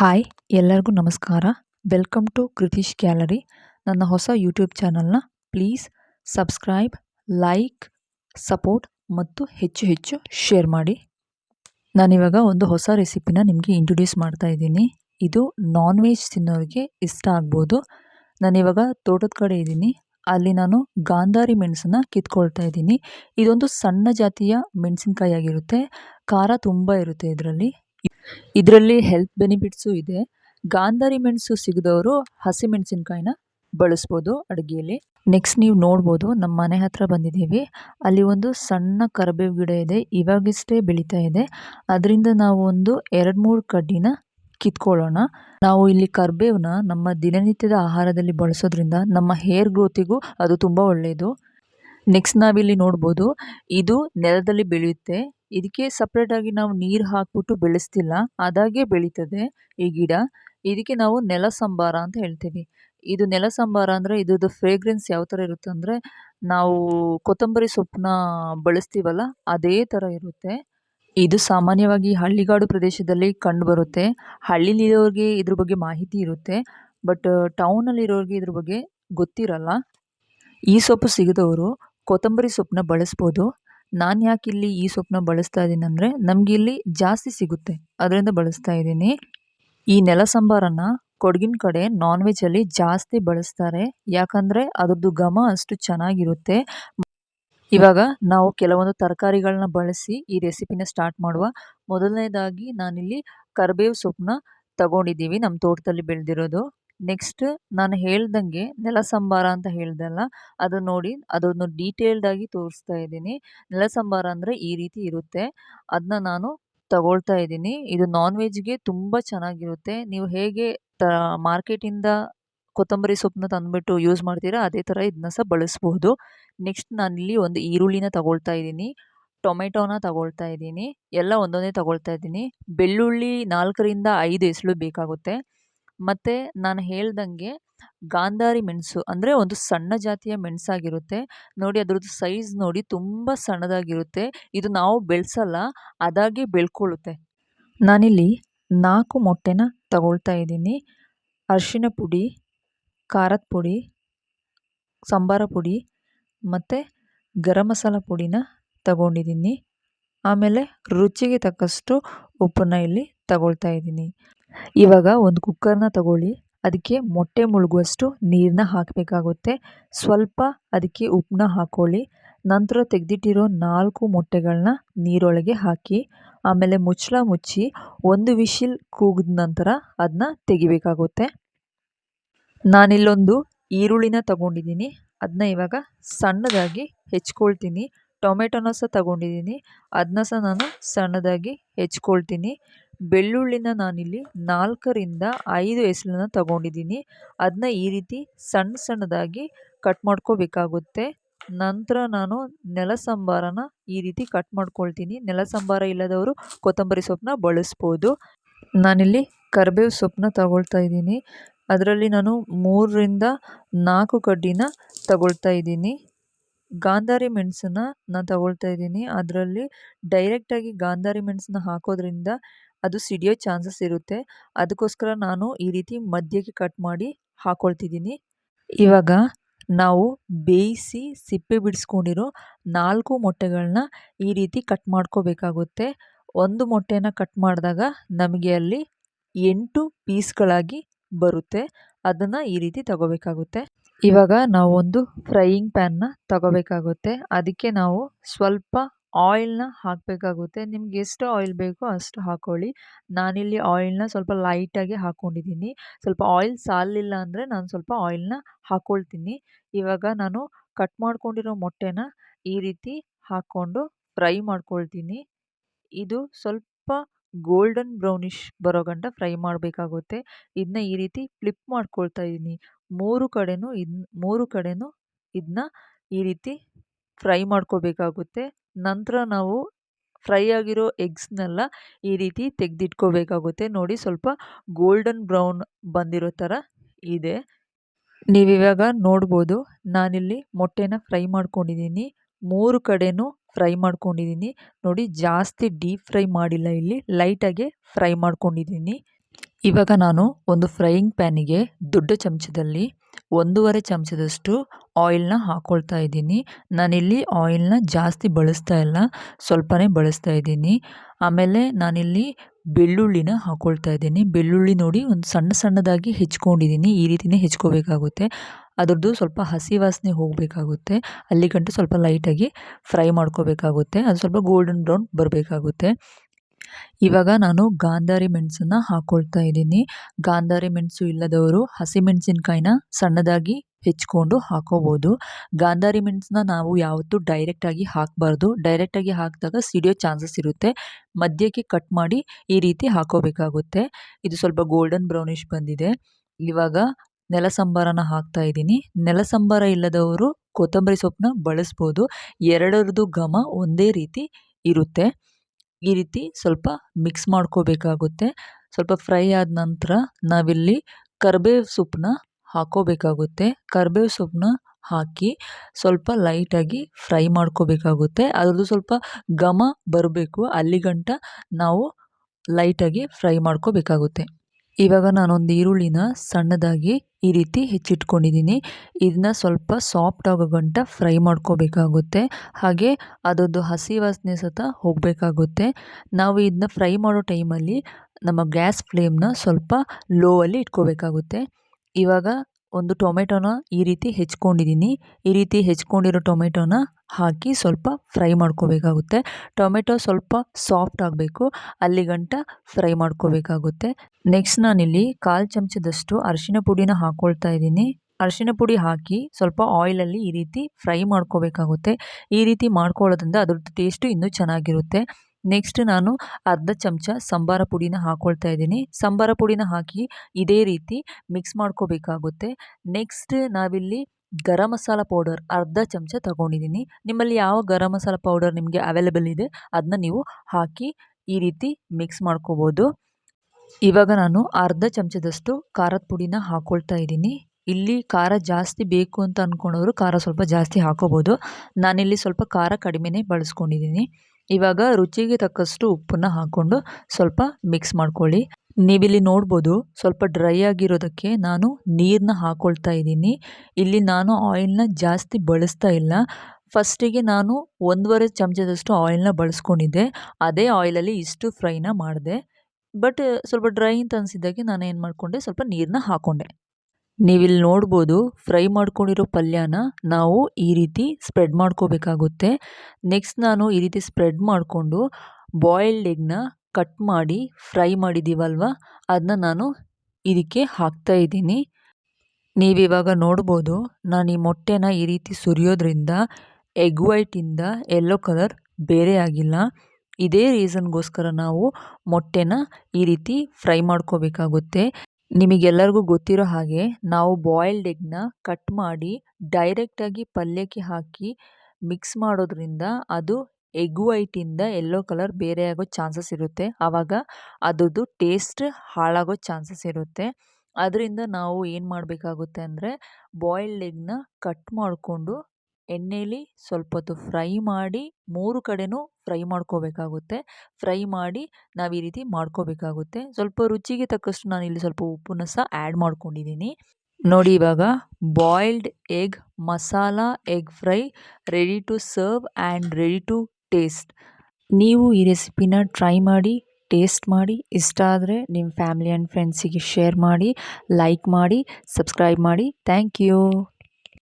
Hi ಎಲ್ಲರಿಗೂ ನಮಸ್ಕಾರ. Welcome to ಕೃತೀಶ್ gallery ನನ್ನ ಹೊಸ ಯೂಟ್ಯೂಬ್ ಚಾನಲ್ನ ಪ್ಲೀಸ್ ಸಬ್ಸ್ಕ್ರೈಬ್ ಲೈಕ್ ಸಪೋರ್ಟ್ ಮತ್ತು ಹೆಚ್ಚು ಹೆಚ್ಚು ಶೇರ್ ಮಾಡಿ. ನಾನಿವಾಗ ಒಂದು ಹೊಸ ರೆಸಿಪಿನ ನಿಮಗೆ ಇಂಟ್ರೊಡ್ಯೂಸ್ ಮಾಡ್ತಾ ಇದ್ದೀನಿ. ಇದು ನಾನ್ ವೆಜ್ ತಿನ್ನೋರಿಗೆ ಇಷ್ಟ ಆಗ್ಬೋದು. ನಾನಿವಾಗ ತೋಟದ ಕಡೆ ಇದ್ದೀನಿ. ಅಲ್ಲಿ ನಾನು ಗಾಂಧಾರಿ ಮೆಣಸನ್ನು ಕಿತ್ಕೊಳ್ತಾ ಇದ್ದೀನಿ. ಇದೊಂದು ಸಣ್ಣ ಜಾತಿಯ ಮೆಣಸಿನ್ಕಾಯಿ ಆಗಿರುತ್ತೆ. ಖಾರ ತುಂಬ ಇರುತ್ತೆ ಇದರಲ್ಲಿ. ಇದರಲ್ಲಿ ಹೆಲ್ತ್ ಬೆನಿಫಿಟ್ಸು ಇದೆ. ಗಾಂಧಾರಿ ಮೆಣಸು ಸಿಗದವರು ಹಸಿಮೆಣಸಿನ್ಕಾಯಿನ ಬಳಸ್ಬೋದು ಅಡುಗೆಯಲ್ಲಿ ನೆಕ್ಸ್ಟ್ ನೀವು ನೋಡ್ಬೋದು ನಮ್ಮ ಮನೆ ಹತ್ರ ಬಂದಿದ್ದೀವಿ. ಅಲ್ಲಿ ಒಂದು ಸಣ್ಣ ಕರಿಬೇವು ಗಿಡ ಇದೆ, ಇವಾಗಿಷ್ಟೇ ಬೆಳೀತಾ ಇದೆ. ಅದರಿಂದ ನಾವು ಒಂದು ಎರಡು ಮೂರು ಕಡ್ಡಿನ ಕಿತ್ಕೊಳ್ಳೋಣ. ನಾವು ಇಲ್ಲಿ ಕರ್ಬೇವನ್ನ ನಮ್ಮ ದಿನನಿತ್ಯದ ಆಹಾರದಲ್ಲಿ ಬಳಸೋದ್ರಿಂದ ನಮ್ಮ ಹೇರ್ ಗ್ರೋತಿಗೂ ಅದು ತುಂಬ ಒಳ್ಳೆಯದು ನೆಕ್ಸ್ಟ್ ನಾವಿಲ್ಲಿ ನೋಡ್ಬೋದು, ಇದು ನೆಲದಲ್ಲಿ ಬೆಳೆಯುತ್ತೆ. ಇದಕ್ಕೆ ಸಪ್ರೇಟಾಗಿ ನಾವು ನೀರು ಹಾಕ್ಬಿಟ್ಟು ಬೆಳೆಸ್ತಿಲ್ಲ, ಅದಾಗೆ ಬೆಳೀತದೆ ಈ ಗಿಡ. ಇದಕ್ಕೆ ನಾವು ನೆಲ ಸಂಬಾರ ಅಂತ ಹೇಳ್ತೀವಿ. ಇದು ನೆಲ ಸಂಬಾರ ಅಂದರೆ ಇದ್ರದ್ದು ಫ್ರೇಗ್ರೆನ್ಸ್ ಯಾವ ಥರ ಇರುತ್ತೆ ಅಂದರೆ ನಾವು ಕೊತ್ತಂಬರಿ ಸೊಪ್ಪನ್ನ ಬಳಸ್ತೀವಲ್ಲ ಅದೇ ಥರ ಇರುತ್ತೆ. ಇದು ಸಾಮಾನ್ಯವಾಗಿ ಹಳ್ಳಿಗಾಡು ಪ್ರದೇಶದಲ್ಲಿ ಕಂಡುಬರುತ್ತೆ ಹಳ್ಳಿಲಿರೋರಿಗೆ ಇದ್ರ ಬಗ್ಗೆ ಮಾಹಿತಿ ಇರುತ್ತೆ, ಬಟ್ ಟೌನಲ್ಲಿರೋರಿಗೆ ಇದ್ರ ಬಗ್ಗೆ ಗೊತ್ತಿರಲ್ಲ. ಈ ಸೊಪ್ಪು ಸಿಗದವರು ಕೊತ್ತಂಬರಿ ಸೊಪ್ಪನ್ನ ಬಳಸ್ಬೋದು. ನಾನು ಯಾಕೆ ಇಲ್ಲಿ ಈ ಸೊಪ್ಪನ್ನ ಬಳಸ್ತಾ ಇದ್ದೀನಿ ಅಂದರೆ ನಮಗೆ ಇಲ್ಲಿ ಜಾಸ್ತಿ ಸಿಗುತ್ತೆ. ಅದರಿಂದ ಬಳಸ್ತಾ ಇದ್ದೀನಿ ಈ ನೆಲ ಸಾಂಬಾರನ್ನು ಕೊಡಗಿನ ಕಡೆ ನಾನ್ ವೆಜ್ಜಲ್ಲಿ ಜಾಸ್ತಿ ಬಳಸ್ತಾರೆ. ಯಾಕಂದರೆ ಅದ್ರದ್ದು ಘಮ ಅಷ್ಟು ಚೆನ್ನಾಗಿರುತ್ತೆ. ಇವಾಗ ನಾವು ಕೆಲವೊಂದು ತರಕಾರಿಗಳನ್ನ ಬಳಸಿ ಈ ರೆಸಿಪಿನ ಸ್ಟಾರ್ಟ್ ಮಾಡುವ. ಮೊದಲನೇದಾಗಿ ನಾನಿಲ್ಲಿ ಕರಿಬೇವು ಸೊಪ್ಪನ್ನ ತಗೊಂಡಿದ್ದೀವಿ. ನಮ್ಮ ತೋಟದಲ್ಲಿ ಬೆಳೆದಿರೋದು. ನೆಕ್ಸ್ಟ್ ನಾನು ಹೇಳ್ದಂಗೆ ನೆಲ ಸಂಬಾರ ಅಂತ ಹೇಳ್ದಲ್ಲ ಅದು ನೋಡಿ ಅದನ್ನು ಡೀಟೇಲ್ಡಾಗಿ ತೋರಿಸ್ತಾ ಇದ್ದೀನಿ. ನೆಲ ಸಂಬಾರ ಅಂದರೆ ಈ ರೀತಿ ಇರುತ್ತೆ. ಅದನ್ನ ನಾನು ತಗೊಳ್ತಾ ಇದ್ದೀನಿ. ಇದು ನಾನ್ ವೆಜ್ಗೆ ತುಂಬ ಚೆನ್ನಾಗಿರುತ್ತೆ. ನೀವು ಹೇಗೆ ತ ಮಾರ್ಕೆಟಿಂದ ಕೊತ್ತಂಬರಿ ಸೊಪ್ಪನ್ನ ತಂದುಬಿಟ್ಟು ಯೂಸ್ ಮಾಡ್ತೀರಾ, ಅದೇ ಥರ ಇದನ್ನ ಸಹ ಬಳಸ್ಬೋದು. ನೆಕ್ಸ್ಟ್ ನಾನಿಲ್ಲಿ ಒಂದು ಈರುಳ್ಳಿನ ತಗೊಳ್ತಾ ಇದ್ದೀನಿ. ಟೊಮೆಟೊನ ತಗೊಳ್ತಾ ಇದ್ದೀನಿ. ಎಲ್ಲ ಒಂದೊಂದೇ ತಗೊಳ್ತಾ ಇದ್ದೀನಿ. ಬೆಳ್ಳುಳ್ಳಿ ನಾಲ್ಕರಿಂದ ಐದು ಎಸಳು ಬೇಕಾಗುತ್ತೆ. ಮತ್ತು ನಾನು ಹೇಳ್ದಂಗೆ ಗಾಂಧಾರಿ ಮೆಣಸು ಅಂದರೆ ಒಂದು ಸಣ್ಣ ಜಾತಿಯ ಮೆಣಸಾಗಿರುತ್ತೆ. ನೋಡಿ ಅದ್ರದ್ದು ಸೈಜ್ ನೋಡಿ ತುಂಬ ಸಣ್ಣದಾಗಿರುತ್ತೆ. ಇದು ನಾವು ಬೆಳೆಸಲ್ಲ, ಅದಾಗೆ ಬೆಳ್ಕೊಳ್ಳುತ್ತೆ. ನಾನಿಲ್ಲಿ ನಾಲ್ಕು ಮೊಟ್ಟೆನ ತಗೊಳ್ತಾ ಇದ್ದೀನಿ. ಅರಿಶಿನ ಪುಡಿ, ಖಾರದ ಪುಡಿ, ಸಾಂಬಾರ ಪುಡಿ ಮತ್ತು ಗರಂ ಮಸಾಲ ಪುಡಿನ ತಗೊಂಡಿದ್ದೀನಿ. ಆಮೇಲೆ ರುಚಿಗೆ ತಕ್ಕಷ್ಟು ಉಪ್ಪನ್ನ ಇಲ್ಲಿ ತಗೊಳ್ತಾ ಇದ್ದೀನಿ. ಇವಾಗ ಒಂದು ಕುಕ್ಕರ್ನ ತಗೊಳ್ಳಿ. ಅದಕ್ಕೆ ಮೊಟ್ಟೆ ಮುಳುಗುವಷ್ಟು ನೀರನ್ನ ಹಾಕಬೇಕಾಗುತ್ತೆ. ಸ್ವಲ್ಪ ಅದಕ್ಕೆ ಉಪ್ಪನ್ನ ಹಾಕ್ಕೊಳ್ಳಿ ನಂತರ ತೆಗೆದಿಟ್ಟಿರೋ ನಾಲ್ಕು ಮೊಟ್ಟೆಗಳನ್ನ ನೀರೊಳಗೆ ಹಾಕಿ, ಆಮೇಲೆ ಮುಚ್ಚಳ ಮುಚ್ಚಿ ಒಂದು ವಿಶಿಲ್ ಕೂಗಿದ ನಂತರ ಅದನ್ನ ತೆಗಿಬೇಕಾಗುತ್ತೆ. ನಾನಿಲ್ಲೊಂದು ಈರುಳ್ಳಿನ ತಗೊಂಡಿದ್ದೀನಿ. ಅದನ್ನ ಇವಾಗ ಸಣ್ಣದಾಗಿ ಹೆಚ್ಕೊಳ್ತೀನಿ. ಟೊಮೆಟೊನ ಸಹ ತಗೊಂಡಿದ್ದೀನಿ. ಅದನ್ನ ಸಹ ನಾನು ಸಣ್ಣದಾಗಿ ಹೆಚ್ಕೊಳ್ತೀನಿ. ಬೆಳ್ಳುಳ್ಳಿನ ನಾನಿಲ್ಲಿ ನಾಲ್ಕರಿಂದ ಐದು ಎಸಳನ್ನ ತಗೊಂಡಿದ್ದೀನಿ. ಅದನ್ನ ಈ ರೀತಿ ಸಣ್ಣ ಸಣ್ಣದಾಗಿ ಕಟ್ ಮಾಡ್ಕೋಬೇಕಾಗುತ್ತೆ. ನಂತರ ನಾನು ನೆಲ ಸಾಂಬಾರನ ಈ ರೀತಿ ಕಟ್ ಮಾಡ್ಕೊಳ್ತೀನಿ. ನೆಲ ಸಾಂಬಾರ ಇಲ್ಲದವರು ಕೊತ್ತಂಬರಿ ಸೊಪ್ಪನ್ನ ಬಳಸ್ಬೋದು. ನಾನಿಲ್ಲಿ ಕರಿಬೇವು ಸೊಪ್ಪನ್ನ ತಗೊಳ್ತಾ ಇದ್ದೀನಿ. ಅದರಲ್ಲಿ ನಾನು ಮೂರರಿಂದ ನಾಲ್ಕು ಕಡ್ಡಿನ ತಗೊಳ್ತಾ ಇದ್ದೀನಿ. ಗಾಂಧಾರಿ ಮೆಣಸನ್ನ ನಾನು ತಗೊಳ್ತಾ ಇದ್ದೀನಿ. ಅದರಲ್ಲಿ ಡೈರೆಕ್ಟಾಗಿ ಗಾಂಧಾರಿ ಮೆಣಸನ್ನ ಹಾಕೋದ್ರಿಂದ ಅದು ಸಿಡಿಯೋ ಚಾನ್ಸಸ್ ಇರುತ್ತೆ. ಅದಕ್ಕೋಸ್ಕರ ನಾನು ಈ ರೀತಿ ಮಧ್ಯಕ್ಕೆ ಕಟ್ ಮಾಡಿ ಹಾಕ್ಕೊಳ್ತಿದ್ದೀನಿ ಇವಾಗ ನಾವು ಬೇಯಿಸಿ ಸಿಪ್ಪೆ ಬಿಡಿಸ್ಕೊಂಡಿರೋ ನಾಲ್ಕು ಮೊಟ್ಟೆಗಳನ್ನ ಈ ರೀತಿ ಕಟ್ ಮಾಡ್ಕೋಬೇಕಾಗುತ್ತೆ. ಒಂದು ಮೊಟ್ಟೆನ ಕಟ್ ಮಾಡಿದಾಗ ನಮಗೆ ಅಲ್ಲಿ ಎಂಟು ಪೀಸ್ಗಳಾಗಿ ಬರುತ್ತೆ. ಅದನ್ನು ಈ ರೀತಿ ತಗೋಬೇಕಾಗುತ್ತೆ. ಇವಾಗ ಒಂದು ಫ್ರೈಯಿಂಗ್ ಪ್ಯಾನ್ನ ತಗೋಬೇಕಾಗುತ್ತೆ. ಅದಕ್ಕೆ ನಾವು ಸ್ವಲ್ಪ ಆಯಿಲ್ನ ಹಾಕಬೇಕಾಗುತ್ತೆ. ನಿಮ್ಗೆ ಎಷ್ಟು ಆಯಿಲ್ ಬೇಕೋ ಅಷ್ಟು ಹಾಕ್ಕೊಳ್ಳಿ ನಾನಿಲ್ಲಿ ಆಯಿಲ್ನ ಸ್ವಲ್ಪ ಲೈಟಾಗಿ ಹಾಕ್ಕೊಂಡಿದ್ದೀನಿ ಸ್ವಲ್ಪ ಆಯಿಲ್ ಸಾಲಿಲ್ಲ ಅಂದರೆ ನಾನು ಸ್ವಲ್ಪ ಆಯಿಲ್ನ ಹಾಕ್ಕೊಳ್ತೀನಿ ಇವಾಗ ನಾನು ಕಟ್ ಮಾಡ್ಕೊಂಡಿರೋ ಮೊಟ್ಟೆನ ಈ ರೀತಿ ಹಾಕ್ಕೊಂಡು ಫ್ರೈ ಮಾಡ್ಕೊಳ್ತೀನಿ. ಇದು ಸ್ವಲ್ಪ ಗೋಲ್ಡನ್ ಬ್ರೌನಿಷ್ ಬರೋ ಗಂಟ ಫ್ರೈ ಮಾಡಬೇಕಾಗುತ್ತೆ. ಇದನ್ನ ಈ ರೀತಿ ಫ್ಲಿಪ್ ಮಾಡ್ಕೊಳ್ತಾ ಇದ್ದೀನಿ ಮೂರು ಕಡೆನೂ ಇದ್, ಮೂರು ಕಡೆನೂ ಇದನ್ನ ಈ ರೀತಿ ಫ್ರೈ ಮಾಡ್ಕೋಬೇಕಾಗುತ್ತೆ. ನಂತರ ನಾವು ಫ್ರೈ ಆಗಿರೋ ಎಗ್ಸ್ನೆಲ್ಲ ಈ ರೀತಿ ತೆಗೆದಿಟ್ಕೋಬೇಕಾಗುತ್ತೆ. ನೋಡಿ ಸ್ವಲ್ಪ ಗೋಲ್ಡನ್ ಬ್ರೌನ್ ಬಂದಿರೋ ಥರ ಇದೆ. ನೀವಿವಾಗ ನೋಡ್ಬೋದು, ನಾನಿಲ್ಲಿ ಮೊಟ್ಟೆನ ಫ್ರೈ ಮಾಡ್ಕೊಂಡಿದ್ದೀನಿ. ಮೂರು ಕಡೆನೂ ಫ್ರೈ ಮಾಡ್ಕೊಂಡಿದ್ದೀನಿ. ನೋಡಿ ಜಾಸ್ತಿ ಡೀಪ್ ಫ್ರೈ ಮಾಡಿಲ್ಲ ಇಲ್ಲಿ. ಲೈಟಾಗೆ ಫ್ರೈ ಮಾಡ್ಕೊಂಡಿದ್ದೀನಿ. ಇವಾಗ ನಾನು ಒಂದು ಫ್ರೈಯಿಂಗ್ ಪ್ಯಾನಿಗೆ ದೊಡ್ಡ ಚಮಚದಲ್ಲಿ ಒಂದೂವರೆ ಚಮಚದಷ್ಟು ಆಯಿಲ್ನ ಹಾಕ್ಕೊಳ್ತಾ ಇದ್ದೀನಿ. ನಾನಿಲ್ಲಿ ಆಯಿಲ್ನ ಜಾಸ್ತಿ ಬಳಸ್ತಾ ಇಲ್ಲ, ಸ್ವಲ್ಪನೇ ಬಳಸ್ತಾ ಇದ್ದೀನಿ. ಆಮೇಲೆ ನಾನಿಲ್ಲಿ ಬೆಳ್ಳುಳ್ಳಿನ ಹಾಕ್ಕೊಳ್ತಾ ಇದ್ದೀನಿ. ಬೆಳ್ಳುಳ್ಳಿ ನೋಡಿ ಒಂದು ಸಣ್ಣ ಸಣ್ಣದಾಗಿ ಹೆಚ್ಕೊಂಡಿದ್ದೀನಿ. ಈ ರೀತಿಯೇ ಹೆಚ್ಕೋಬೇಕಾಗುತ್ತೆ. ಅದರದ್ದು ಸ್ವಲ್ಪ ಹಸಿ ವಾಸನೆ ಹೋಗಬೇಕಾಗುತ್ತೆ. ಅಲ್ಲಿ ಗಂಟು ಸ್ವಲ್ಪ ಲೈಟಾಗಿ ಫ್ರೈ ಮಾಡ್ಕೋಬೇಕಾಗುತ್ತೆ. ಅದು ಸ್ವಲ್ಪ ಗೋಲ್ಡನ್ ಬ್ರೌನ್ ಬರಬೇಕಾಗುತ್ತೆ. ಇವಾಗ ನಾನು ಗಾಂಧಾರಿ ಮೆಣಸನ್ನು ಹಾಕ್ಕೊಳ್ತಾ ಇದ್ದೀನಿ. ಗಾಂಧಾರಿ ಮೆಣಸು ಇಲ್ಲದವರು ಹಸಿಮೆಣಸಿನ್ಕಾಯಿನ ಸಣ್ಣದಾಗಿ ಹೆಚ್ಕೊಂಡು ಹಾಕೋಬೋದು. ಗಾಂಧಾರಿ ಮೆಣಸನ್ನ ನಾವು ಯಾವತ್ತೂ ಡೈರೆಕ್ಟಾಗಿ ಹಾಕಬಾರ್ದು. ಡೈರೆಕ್ಟಾಗಿ ಹಾಕಿದಾಗ ಸಿಡಿಯೋ ಚಾನ್ಸಸ್ ಇರುತ್ತೆ. ಮಧ್ಯಕ್ಕೆ ಕಟ್ ಮಾಡಿ ಈ ರೀತಿ ಹಾಕೋಬೇಕಾಗುತ್ತೆ. ಇದು ಸ್ವಲ್ಪ ಗೋಲ್ಡನ್ ಬ್ರೌನಿಷ್ ಬಂದಿದೆ. ಇವಾಗ ನೆಲ ಸಂಬಾರನ ಹಾಕ್ತಾ ಇದ್ದೀನಿ. ನೆಲ ಸಂಬಾರ ಇಲ್ಲದವರು ಕೊತ್ತಂಬರಿ ಸೊಪ್ಪನ್ನ ಬಳಸ್ಬೋದು. ಎರಡರದ್ದು ಘಮ ಒಂದೇ ರೀತಿ ಇರುತ್ತೆ. ಈ ರೀತಿ ಸ್ವಲ್ಪ ಮಿಕ್ಸ್ ಮಾಡ್ಕೋಬೇಕಾಗುತ್ತೆ. ಸ್ವಲ್ಪ ಫ್ರೈ ಆದ ನಂತರ ನಾವಿಲ್ಲಿ ಕರ್ಬೇವು ಸೊಪ್ಪನ್ನ ಹಾಕೋಬೇಕಾಗುತ್ತೆ. ಕರ್ಬೇವು ಸೊಪ್ಪನ್ನ ಹಾಕಿ ಸ್ವಲ್ಪ ಲೈಟಾಗಿ ಫ್ರೈ ಮಾಡ್ಕೋಬೇಕಾಗುತ್ತೆ. ಅದ್ರದ್ದು ಸ್ವಲ್ಪ ಘಮ ಬರಬೇಕು. ಅಲ್ಲಿಗಂಟ ನಾವು ಲೈಟಾಗಿ ಫ್ರೈ ಮಾಡ್ಕೋಬೇಕಾಗುತ್ತೆ. ಇವಾಗ ನಾನೊಂದು ಈರುಳ್ಳಿನ ಸಣ್ಣದಾಗಿ ಈ ರೀತಿ ಹೆಚ್ಚಿಟ್ಕೊಂಡಿದ್ದೀನಿ. ಇದನ್ನ ಸ್ವಲ್ಪ ಸಾಫ್ಟ್ ಆಗೋ ಗಂಟ ಫ್ರೈ ಮಾಡ್ಕೋಬೇಕಾಗುತ್ತೆ. ಹಾಗೆ ಅದೊಂದು ಹಸಿ ವಾಸನೆ ಸತ ಹೋಗಬೇಕಾಗುತ್ತೆ. ನಾವು ಇದನ್ನ ಫ್ರೈ ಮಾಡೋ ಟೈಮಲ್ಲಿ ನಮ್ಮ ಗ್ಯಾಸ್ ಫ್ಲೇಮ್ನ ಸ್ವಲ್ಪ ಲೋ ಅಲ್ಲಿ ಇಟ್ಕೋಬೇಕಾಗುತ್ತೆ. ಇವಾಗ ಒಂದು ಟೊಮೆಟೊನ ಈ ರೀತಿ ಹೆಚ್ಕೊಂಡಿದ್ದೀನಿ. ಈ ರೀತಿ ಹೆಚ್ಕೊಂಡಿರೋ ಟೊಮೆಟೊನ ಹಾಕಿ ಸ್ವಲ್ಪ ಫ್ರೈ ಮಾಡ್ಕೋಬೇಕಾಗುತ್ತೆ. ಟೊಮೆಟೊ ಸ್ವಲ್ಪ ಸಾಫ್ಟ್ ಆಗಬೇಕು. ಅಲ್ಲಿ ಗಂಟ ಫ್ರೈ ಮಾಡ್ಕೋಬೇಕಾಗುತ್ತೆ. ನೆಕ್ಸ್ಟ್ ನಾನಿಲ್ಲಿ ಕಾಲು ಚಮಚದಷ್ಟು ಅರಿಶಿನ ಪುಡಿನ ಹಾಕ್ಕೊಳ್ತಾ ಇದ್ದೀನಿ. ಅರಿಶಿನ ಪುಡಿ ಹಾಕಿ ಸ್ವಲ್ಪ ಆಯಿಲಲ್ಲಿ ಈ ರೀತಿ ಫ್ರೈ ಮಾಡ್ಕೋಬೇಕಾಗುತ್ತೆ. ಈ ರೀತಿ ಮಾಡ್ಕೊಳ್ಳೋದ್ರಿಂದ ಅದ್ರದ್ದು ಟೇಸ್ಟು ಇನ್ನೂ ಚೆನ್ನಾಗಿರುತ್ತೆ. ನೆಕ್ಸ್ಟ್ ನಾನು ಅರ್ಧ ಚಮಚ ಸಂಬಾರ ಪುಡಿನ ಹಾಕ್ಕೊಳ್ತಾ ಇದ್ದೀನಿ. ಸಂಬಾರ ಪುಡಿನ ಹಾಕಿ ಇದೇ ರೀತಿ ಮಿಕ್ಸ್ ಮಾಡ್ಕೋಬೇಕಾಗುತ್ತೆ. ನೆಕ್ಸ್ಟ್ ನಾವಿಲ್ಲಿ ಗರಂ ಮಸಾಲ ಪೌಡರ್ ಅರ್ಧ ಚಮಚ ತಗೊಂಡಿದ್ದೀನಿ. ನಿಮ್ಮಲ್ಲಿ ಯಾವ ಗರಂ ಮಸಾಲ ಪೌಡರ್ ನಿಮಗೆ ಅವೈಲೇಬಲ್ ಇದೆ ಅದನ್ನ ನೀವು ಹಾಕಿ ಈ ರೀತಿ ಮಿಕ್ಸ್ ಮಾಡ್ಕೋಬೋದು. ಇವಾಗ ನಾನು ಅರ್ಧ ಚಮಚದಷ್ಟು ಖಾರದ ಪುಡಿನ ಹಾಕ್ಕೊಳ್ತಾ ಇದ್ದೀನಿ. ಇಲ್ಲಿ ಖಾರ ಜಾಸ್ತಿ ಬೇಕು ಅಂತ ಅಂದ್ಕೊಂಡವರು ಖಾರ ಸ್ವಲ್ಪ ಜಾಸ್ತಿ ಹಾಕೋಬೋದು. ನಾನಿಲ್ಲಿ ಸ್ವಲ್ಪ ಖಾರ ಕಡಿಮೆನೇ ಬಳಸ್ಕೊಂಡಿದ್ದೀನಿ. ಇವಾಗ ರುಚಿಗೆ ತಕ್ಕಷ್ಟು ಉಪ್ಪನ್ನು ಹಾಕ್ಕೊಂಡು ಸ್ವಲ್ಪ ಮಿಕ್ಸ್ ಮಾಡ್ಕೊಳ್ಳಿ. ನೀವಿಲ್ಲಿ ನೋಡ್ಬೋದು ಸ್ವಲ್ಪ ಡ್ರೈ ಆಗಿರೋದಕ್ಕೆ ನಾನು ನೀರನ್ನ ಹಾಕ್ಕೊಳ್ತಾ ಇದ್ದೀನಿ. ಇಲ್ಲಿ ನಾನು ಆಯಿಲ್ನ ಜಾಸ್ತಿ ಬಳಸ್ತಾ ಇಲ್ಲ. ಫಸ್ಟಿಗೆ ನಾನು ಒಂದೂವರೆ ಚಮಚದಷ್ಟು ಆಯಿಲ್ನ ಬಳಸ್ಕೊಂಡಿದ್ದೆ. ಅದೇ ಆಯಿಲಲ್ಲಿ ಇಷ್ಟು ಫ್ರೈನ ಮಾಡಿದೆ. ಬಟ್ ಸ್ವಲ್ಪ ಡ್ರೈ ಅಂತ ಅನಿಸಿದ್ದಾಗೆ ನಾನು ಏನು ಮಾಡಿಕೊಂಡೆ, ಸ್ವಲ್ಪ ನೀರನ್ನ ಹಾಕ್ಕೊಂಡೆ ನೀವಿಲ್ಲಿ ನೋಡ್ಬೋದು ಫ್ರೈ ಮಾಡ್ಕೊಂಡಿರೋ ಪಲ್ಯನ ನಾವು ಈ ರೀತಿ ಸ್ಪ್ರೆಡ್ ಮಾಡ್ಕೋಬೇಕಾಗುತ್ತೆ. ನೆಕ್ಸ್ಟ್ ನಾನು ಈ ರೀತಿ ಸ್ಪ್ರೆಡ್ ಮಾಡಿಕೊಂಡು ಬಾಯ್ಲ್ಡ್ ಎಗ್ನ ಕಟ್ ಮಾಡಿ ಫ್ರೈ ಮಾಡಿದ್ದೀವಲ್ವ ಅದನ್ನ ನಾನು ಇದಕ್ಕೆ ಹಾಕ್ತಾ ಇದ್ದೀನಿ. ನೀವಿವಾಗ ನೋಡ್ಬೋದು ನಾನು ಈ ಮೊಟ್ಟೆನ ಈ ರೀತಿ ಸುರಿಯೋದ್ರಿಂದ ಎಗ್ ವೈಟಿಂದ ಎಲ್ಲೋ ಕಲರ್ ಬೇರೆ ಆಗಿಲ್ಲ. ಇದೇ ರೀಸನ್ಗೋಸ್ಕರ ನಾವು ಮೊಟ್ಟೆನ ಈ ರೀತಿ ಫ್ರೈ ಮಾಡ್ಕೋಬೇಕಾಗುತ್ತೆ. ನಿಮಗೆಲ್ಲರಿಗೂ ಗೊತ್ತಿರೋ ಹಾಗೆ ನಾವು ಬಾಯ್ಲ್ಡ್ ಎಗ್ನ ಕಟ್ ಮಾಡಿ ಡೈರೆಕ್ಟಾಗಿ ಪಲ್ಯಕ್ಕೆ ಹಾಕಿ ಮಿಕ್ಸ್ ಮಾಡೋದ್ರಿಂದ ಅದು ಎಗ್ ವೈಟಿಂದ ಎಲ್ಲೋ ಕಲರ್ ಬೇರೆ ಆಗೋ ಚಾನ್ಸಸ್ ಇರುತ್ತೆ. ಆವಾಗ ಅದರದ್ದು ಟೇಸ್ಟ್ ಹಾಳಾಗೋ ಚಾನ್ಸಸ್ ಇರುತ್ತೆ. ಅದರಿಂದ ನಾವು ಏನು ಮಾಡಬೇಕಾಗುತ್ತೆ ಅಂದರೆ ಬಾಯ್ಲ್ಡ್ ಎಗ್ನ ಕಟ್ ಮಾಡಿಕೊಂಡು ಎಣ್ಣೆಲಿ ಸ್ವಲ್ಪ ಹೊತ್ತು ಫ್ರೈ ಮಾಡಿ ಮೂರು ಕಡೆನೂ ಫ್ರೈ ಮಾಡ್ಕೋಬೇಕಾಗುತ್ತೆ. ಫ್ರೈ ಮಾಡಿ ನಾವು ಈ ರೀತಿ ಮಾಡ್ಕೋಬೇಕಾಗುತ್ತೆ. ಸ್ವಲ್ಪ ರುಚಿಗೆ ತಕ್ಕಷ್ಟು ನಾನು ಇಲ್ಲಿ ಸ್ವಲ್ಪ ಉಪ್ಪನ್ನ ಸಹ ಆ್ಯಡ್ ಮಾಡ್ಕೊಂಡಿದ್ದೀನಿ ನೋಡಿ ಇವಾಗ boiled egg, masala egg fry ready to serve and ready to taste. ನೀವು ಈ ರೆಸಿಪಿನ ಟ್ರೈ ಮಾಡಿ, ಟೇಸ್ಟ್ ಮಾಡಿ, ಇಷ್ಟ ಆದರೆ ನಿಮ್ಮ ಫ್ಯಾಮಿಲಿ ಆ್ಯಂಡ್ ಫ್ರೆಂಡ್ಸಿಗೆ ಶೇರ್ ಮಾಡಿ, ಲೈಕ್ ಮಾಡಿ, ಸಬ್ಸ್ಕ್ರೈಬ್ ಮಾಡಿ. Thank you.